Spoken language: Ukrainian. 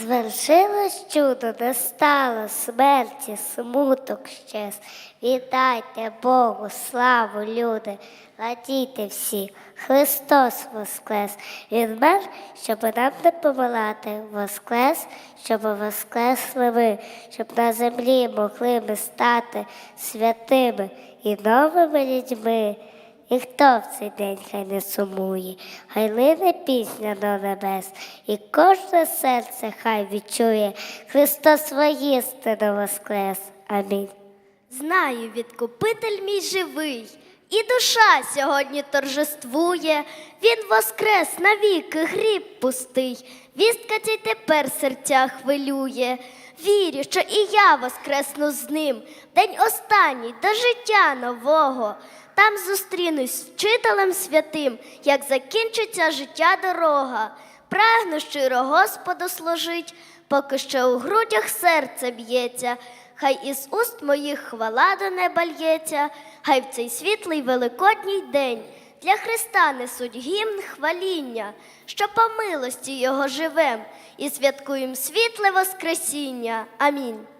Звершилось чудо, не стало смерті, смуток щез. Вітайте Богу, славу, люди, радійте всі, Христос воскрес. Він мер, щоб нам не помилати, воскрес, щоб воскресли ви, щоб на землі могли ми стати святими і новими людьми. І хто в цей день хай не сумує, хай лине пісня до небес, і кожне серце хай відчує Христос воістину воскрес. Амінь. Знаю, відкупитель мій живий, і душа сьогодні торжествує. Він воскрес навіки гріб пустий, вістка цей тепер серця хвилює. Вірю, що і я воскресну з ним, день останній до життя нового. Там зустрінусь з вчителем святим, як закінчиться життя дорога. Прагну щиро Господу служить, поки ще у грудях серце б'ється. Хай із уст моїх хвала до неба лється, хай в цей світлий великодній день для Христа несуть гімн хваління, що по милості Його живем, і святкуєм світле Воскресіння. Амінь.